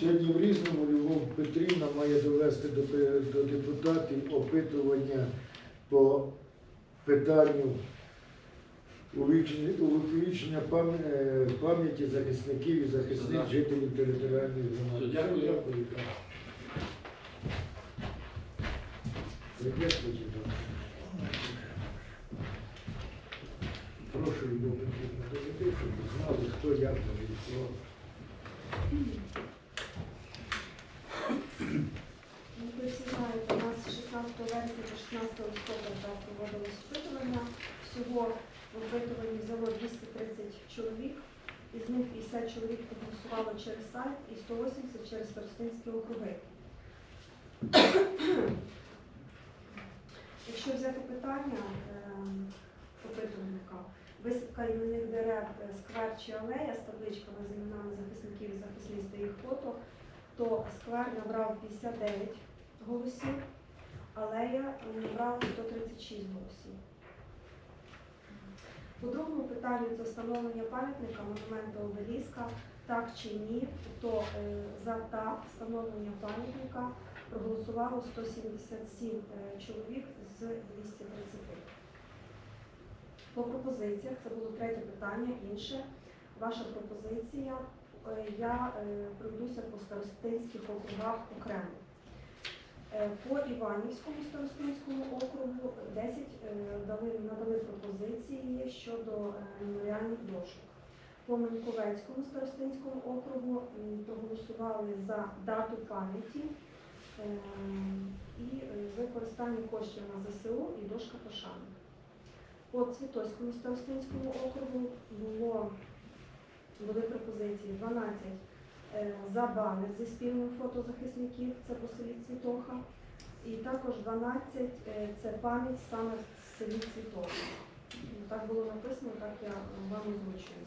Сьогодні в Різному Любов Петрівна має довести до, до депутатів опитування по питанню пам- е, пам'яті захисників і захисних жителів територіальної громади. Дякую. Дякую. Прошу Любов Петрівна доведи, щоб знали, хто як голосував. 16 листопада проводилось опитування. Всього в опитуванні взяло 230 чоловік, із них 50 чоловік проголосувало через сайт і 180 через старостинські округи. Якщо взяти питання ем, опитувальника, висадка іменних дерев, е, сквер чи алея з табличками з іменами захисників і захисниць та їх фото, то сквер набрав 59 голосів, алея набрала 136 голосів. По другому питанню це встановлення пам'ятника монументу обеліска, так чи ні, то е, за так встановлення пам'ятника проголосувало 177 е, чоловік з 230. По пропозиціях, це було третє питання, інше. Ваша пропозиція Е, я пройдуся по старостинських округах окремо. Е, По Іванівському старостинському округу 10 е, дали, надали пропозиції щодо е, меморіальних дошок. По Маньковецькому старостинському округу проголосували за дату пам'яті і використання коштів на ЗСУ і дошка пошани. По Цвітоському старостинському округу було були пропозиції 12 е, за банер зі спільним фото захисників, це по селі Цвітоха, і також 12 е, це пам'ять саме в селі Цвітоха. Ну, Так було написано, так я вам озвучую.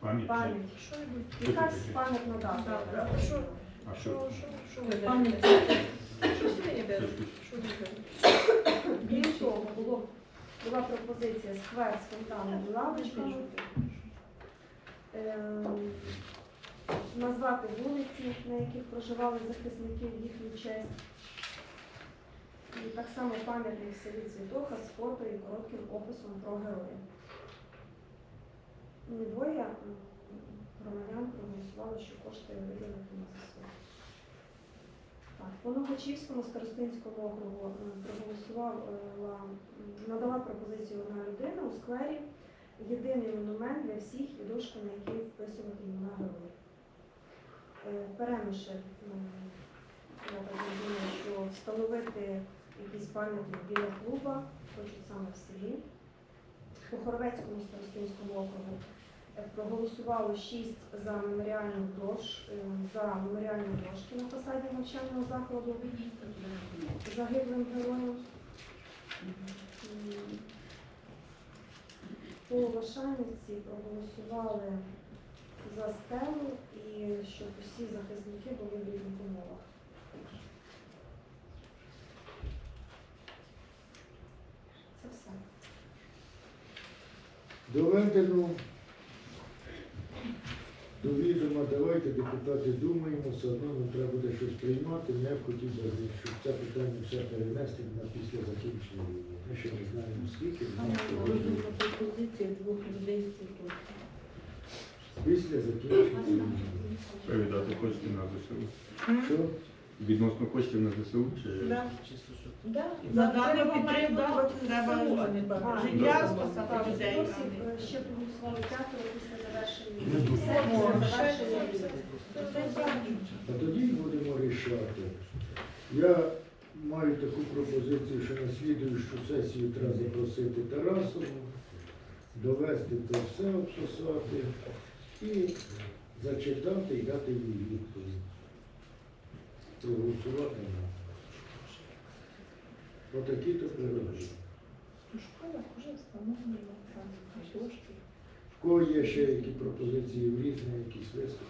Пам'ять. Пам'ять. Якась пам'ятна дата. А що? А Що, що? що, що пам'ять. Що сьогодні берете? Крім того, було, була пропозиція сквер з фонтаном і лавочками. Ем, назвати вулиці, на яких проживали захисники в їхню честь. І так само пам'ятник в селі Цвітоха з фото і коротким описом про героя. І Двоє громадян проголосували, що кошти виділити на ЗСУ. Так, по Новочівському старостинському округу проголосувала, надала пропозицію одна людина у сквері єдиний монумент для всіх і дошка, на якій вписувати імена героїв. Е, Перемише, я так розумію, що встановити якийсь пам'ятник біля клуба, хочуть саме в селі. По Хорвецькому старостинському округу е, проголосувало 6 за меморіальну дош, е, за меморіальні дошки на фасаді навчального закладу загиблим героям. По Лошанівці проголосували за стелу і щоб усі захисники були в рівних умовах. Це все. Доведено до відома, давайте депутати думаємо, все одно нам треба буде щось приймати. Я б хотів би, щоб це питання все перенести на після закінчення війни. Ми ще не знаємо скільки, пропозиція двох людей після закінчення війни. Передати кошти на ЗСУ. Що? Відносно коштів на ЗСУ чи Да. Да. За Треба треба підтримувати треба ЗСУ, а не багато. життя спасати людей. ще проголосували п'ятеро після завершення А тоді будемо рішати. Я маю таку пропозицію, що на слідуючу сесію треба запросити Тарасову, довести це все, обсосати і зачитати і дати їй відповідь. Проголосувати на. Отакі-то природи. У вже дошки кого є ще які пропозиції в різні, якісь виступи?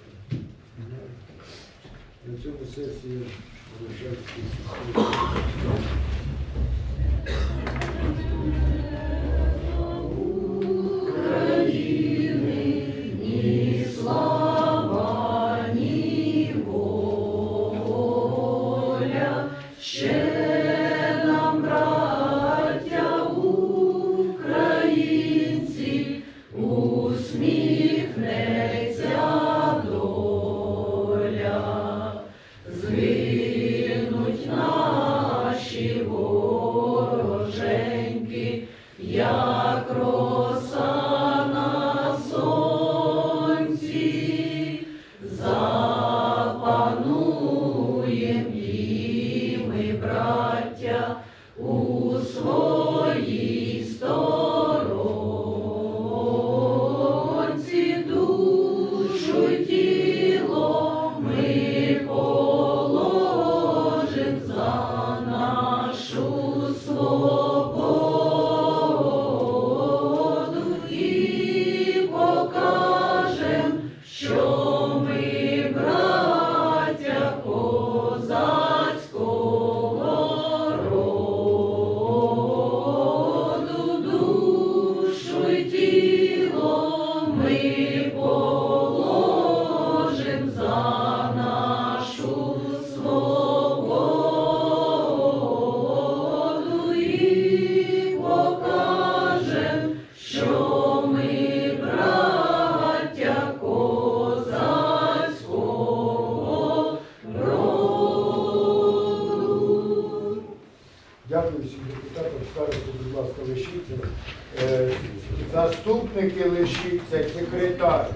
На цьому сесії Рожевської Слава ні ще всім депутатам. Старості, будь ласка, лишіться. Е, Заступники лишіться, секретар.